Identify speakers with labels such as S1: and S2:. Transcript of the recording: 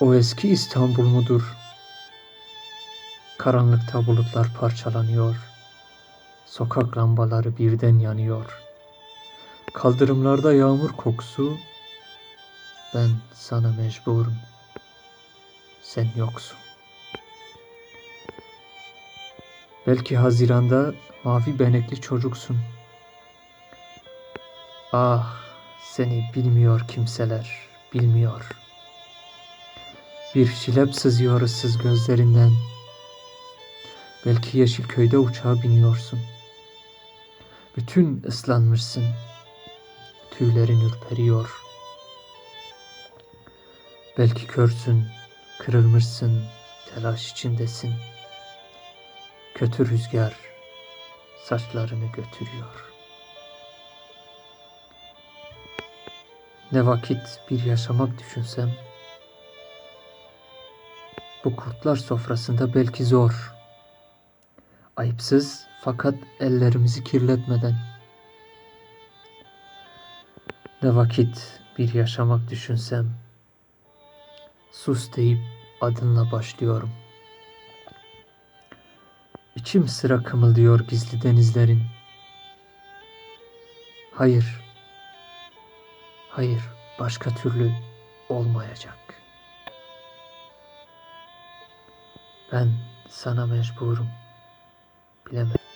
S1: o eski İstanbul mudur? Karanlıkta bulutlar parçalanıyor. Sokak lambaları birden yanıyor. Kaldırımlarda yağmur kokusu. Ben sana mecburum. Sen yoksun. Belki Haziran'da mavi benekli çocuksun. Ah, seni bilmiyor kimseler, bilmiyor. Bir şilep sızıyor ıssız gözlerinden. Belki Yeşilköy'de uçağa biniyorsun. Bütün ıslanmışsın. Tüylerin ürperiyor. Belki körsün, kırılmışsın, telaş içindesin. Kötü rüzgar saçlarını götürüyor. Ne vakit bir yaşamak düşünsem, bu kurtlar sofrasında belki zor. Ayıpsız fakat ellerimizi kirletmeden. Ne vakit bir yaşamak düşünsem, sus deyip adınla başlıyorum. İçim sıra kımıldıyor gizli denizlerin. Hayır, hayır başka türlü olmayacak. Ben sana mecburum. Bilemem.